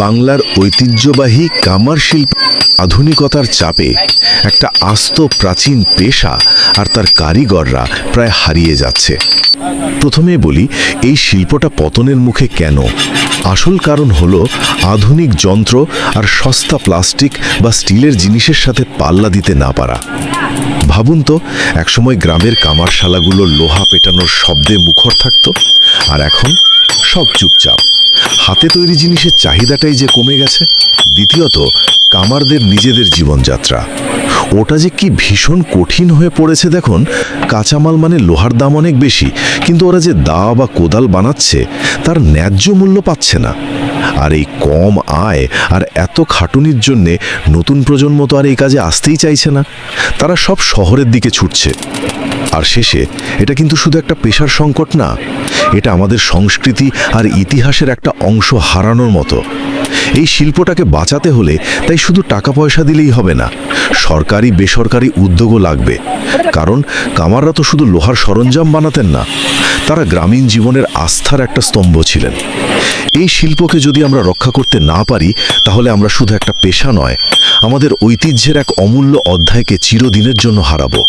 বাংলার ঐতিহ্যবাহী কামার শিল্প আধুনিকতার চাপে একটা আস্ত প্রাচীন পেশা আর তার কারিগররা প্রায় হারিয়ে যাচ্ছে। প্রথমে বলি, এই শিল্পটা পতনের মুখে কেন? আসল কারণ হল আধুনিক যন্ত্র আর সস্তা প্লাস্টিক বা স্টিলের জিনিসের সাথে পাল্লা দিতে না পারা। ভাবুন তো, একসময় গ্রামের কামারশালাগুলো লোহা পেটানোর শব্দে মুখর থাকতো, আর এখন সব চুপচাপ। হাতে তৈরি জিনিসের চাহিদাটাই যে কমে গেছে। দ্বিতীয়ত, কামারদের নিজেদের জীবনযাত্রা। ওটা যে কি ভীষণ কঠিন হয়ে পড়েছে দেখুন, কাঁচামাল মানে লোহার দাম অনেক বেশি, কিন্তু ওরা যে দা বা কোদাল বানাচ্ছে, তার ন্যায্য মূল্য পাচ্ছে না। আর এই কম আয় আর এত খাটুনির জন্যে নতুন প্রজন্ম তো আর এই কাজে আসতেই চাইছে না। তারা সব শহরের দিকে ছুটছে। আর শেষে, এটা কিন্তু শুধু একটা পেশার সংকট না এটা আমাদের সংস্কৃতি আর ইতিহাসের একটা অংশ হারানোর মতো। এই শিল্পটাকে বাঁচাতে হলে তাই শুধু টাকা পয়সা দিলেই হবে না, সরকারি, বেসরকারি উদ্যোগও লাগবে। কারণ কামাররা তো শুধু লোহার সরঞ্জাম বানাতেন না, তারা গ্রামীণ জীবনের আস্থার একটা স্তম্ভ ছিলেন। এই শিল্পকে যদি আমরা রক্ষা করতে না পারি, তাহলে আমরা শুধু একটা পেশা নয়, আমাদের ঐতিহ্যের এক অমূল্য অধ্যায়কে চিরদিনের জন্য হারাবো।